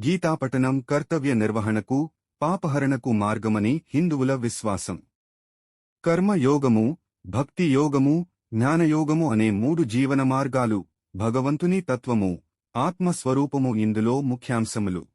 గీతాపఠనం కర్తవ్య నిర్వహణకు పాపహరణకు మార్గమని హిందువుల విశ్వాసం. కర్మయోగము భక్తి యోగము జ్ఞానయోగము అనే మూడు జీవన మార్గాలు భగవంతుని తత్వము ఆత్మస్వరూపము ఇందులో ముఖ్యాంశములు.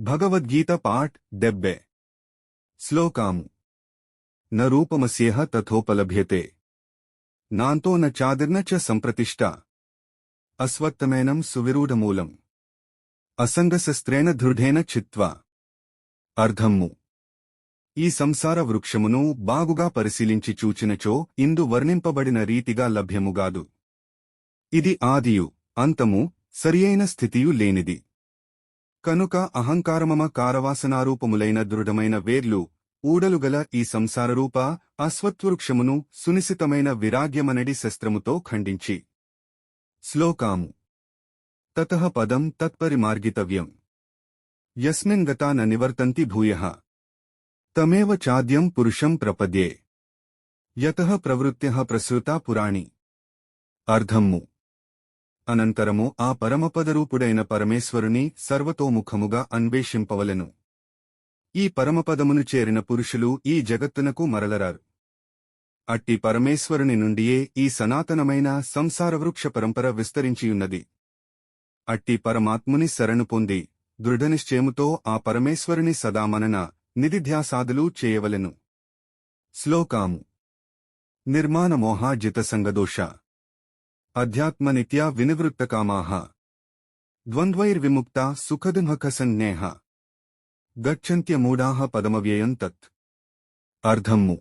భగవద్గీత పాఠ్ డెబ్బె. శ్లోకాము. న రూపమస్యేహ తథోపలభ్యతే. నాంతో న చాదిర్న చ సంప్రతిష్ఠ. అస్వత్తమేనం సువిరూఢమూలం. అసంగశస్త్రేణ దృఢేన చిత్వ. అర్ధమ్ము ఈ సంసార వృక్షమును బాగుగా పరిశీలించి చూచినచో ఇందు వర్ణింపబడిన రీతిగా లభ్యముగాదు. ఇది ఆదియు అంతము సరియైన స్థితియు లేనిది. కనుక అహంకారమమ కారవాసనారూపములైన దృఢమైన వేర్లు ఊడలుగల ఈ సంసారరూప అశ్వత్వృక్షమును సునిశితమైన విరాగ్యమనడి శస్త్రముతో ఖండించి. శ్లోకాము. తతః పదం తత్పరిమార్గితవ్యం యస్మిన్ గతా న నివర్తంతి భూయః తమేవ చాద్యం పురుషం ప్రపద్యే యతః ప్రవృత్త్యః ప్రసృతా పురాణి అర్ధమ్ము అనంతరము ఆ పరమపదరూపుడైన పరమేశ్వరుని సర్వతోముఖముగా అన్వేషింపవలెను ఈ పరమపదమును చేరిన పురుషులు ఈ జగత్తునకు మరలరారు అట్టి పరమేశ్వరుని నుండియే ఈ సనాతనమైన సంసారవృక్ష పరంపర విస్తరించియున్నది అట్టి పరమాత్ముని శరణు పొంది దృఢనిశ్చయముతో ఆ పరమేశ్వరుని సదామనన నిధిధ్యాసాదులు చేయవలెను. శ్లోకాము. నిర్మాణమోహాజితసంగదోష అధ్యాత్మనిత్యా వినివృత్తకామాహ ద్వంద్వైర్విముక్త సుఖదుమఖసన్నేహ గచ్చంత్యమూఢాహ పదమవ్యయం తత్. అర్ధమ్ము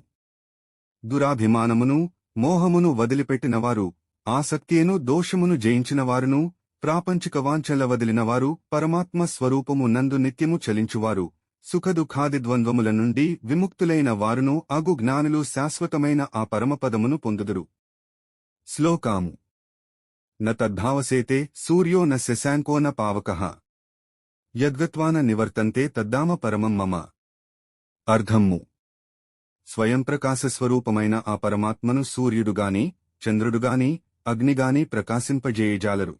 దురాభిమానమును మోహమును వదిలిపెట్టినవారు ఆసక్తియను దోషమును జయించినవారును ప్రాపంచిక వాంఛల వదిలినవారు పరమాత్మ స్వరూపము నందు నిత్యము చలించువారు. సుఖదుఖాది ద్వంద్వముల నుండి విముక్తులైన వారును అగు జ్ఞానులు శాశ్వతమైన ఆ పరమపదమును పొందుదురు. శ్లోకాము. న తద్భావసేతే సూర్యో న శశాంకో న పావక. యద్గత్వాన నివర్తంతే తద్దామ పరమం మమ. అర్ధమ్ము స్వయం ప్రకాశస్వరూపమైన ఆ పరమాత్మను సూర్యుడుగాని చంద్రుడుగాని అగ్నిగాని ప్రకాశింపజేయజాలరు.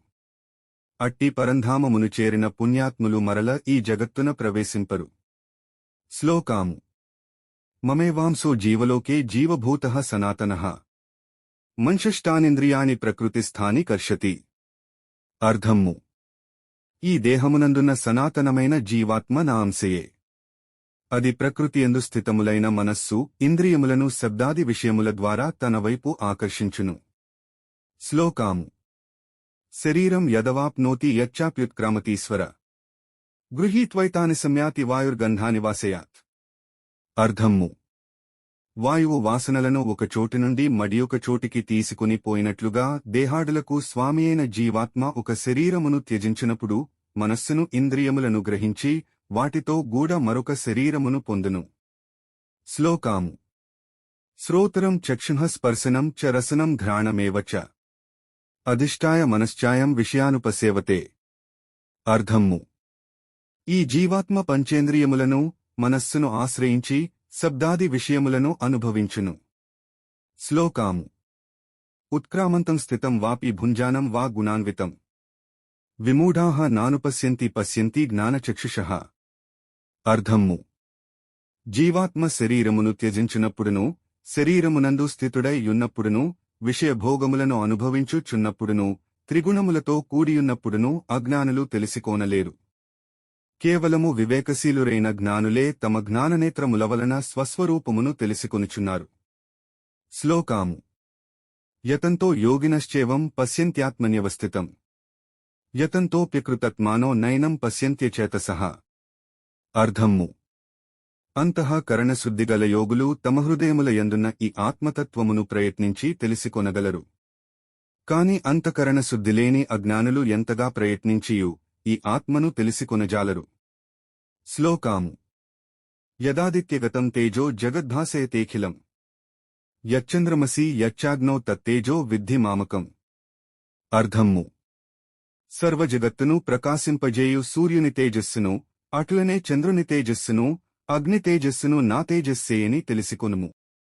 అట్టి పరంధామమును చేరిన పుణ్యాత్ములు మరల ఈ జగత్తున ప్రవేశింపరు. శ్లోకాము. మమేవాంసో జీవలోకే జీవభూత సనాతన. మంషష్టానింద్రియాని ప్రకృతిస్థాని కర్షతి. అర్ధమ్ము ఈ దేహమునందున్న సనాతనమైన జీవాత్మ నా అంశయే అది ప్రకృతి ఎందు స్థితములైన మనస్సు ఇంద్రియములను శబ్దాది విషయముల ద్వారా తన వైపు ఆకర్షించును. శ్లోకాము. శరీరం యదవాప్నోతి యచ్చాప్యుత్క్రామతీశ్వర గృహీత్వైతాని సంయాతి వాయుర్గంధాని వాసయాత్. అర్ధమ్ము వాయువు వాసనలను ఒక చోటి నుండి మడియొక చోటికి తీసుకుని పోయినట్లుగా దేహాడులకు స్వామి అయిన జీవాత్మ ఒక శరీరమును త్యజించినప్పుడు మనస్సును ఇంద్రియములను గ్రహించి వాటితో గూడ మరొక శరీరమును పొందును. శ్లోకాము. శ్రోతరం చక్షుః స్పర్శనం చ రసనం ఘ్రాణమేవచ అధిష్టాయ మనశ్చాయం విషయానుపసేవతే. అర్ధమ్ము ఈ జీవాత్మ పంచేంద్రియములను మనస్సును ఆశ్రయించి శబ్దాది విషయములను అనుభవించును. శ్లోకాము. ఉత్క్రామంతం స్థితం వాపి భుంజానం వా గుణాన్వితం. విమూఢాహ నానుపశ్యంతి పశ్యంతి జ్ఞానచక్షుష. అర్ధమ్ము జీవాత్మ శరీరమును త్యజించినప్పుడును శరీరమునందు స్థితుడై యున్నప్పుడును విషయభోగములను అనుభవించుచున్నప్పుడును త్రిగుణములతో కూడియున్నప్పుడును అజ్ఞానులు తెలిసికోనలేరు. కేవలము వివేకశీలురైన జ్ఞానులే తమ జ్ఞాననేత్రముల వలన స్వస్వరూపమును తెలిసికొనుచున్నారు. శ్లోకాము. యతంతో యోగినశ్చేవం పశ్యంత్యాత్మన్యవస్థితం. యతంతోప్యకృతత్మానో నైనం సహా అర్ధమ్ము అంతః కరణశుద్ధిగల యోగులు తమ హృదయముల యందున్న ఈ ఆత్మతత్వమును ప్రయత్నించి తెలిసికొనగలరు. కాని అంతఃకరణ శుద్ధి లేని అజ్ఞానులు ఎంతగా ప్రయత్నించియు ఈ ఆత్మను తెలిసికొనజాలరు. శ్లోకాము. యదాదిత్యగతం తేజో జగద్భాసేతేఖిలం యచ్చంద్రమసి యచ్చాగ్నో తత్తేజో విద్ధి మామకం. అర్ధమ్ము సర్వజగత్తును ప్రకాశింపజేయు సూర్యుని తేజస్సును అటులనే చంద్రుని తేజస్సును అగ్ని తేజస్సును నా తేజస్సేయని తెలిసికొనుము.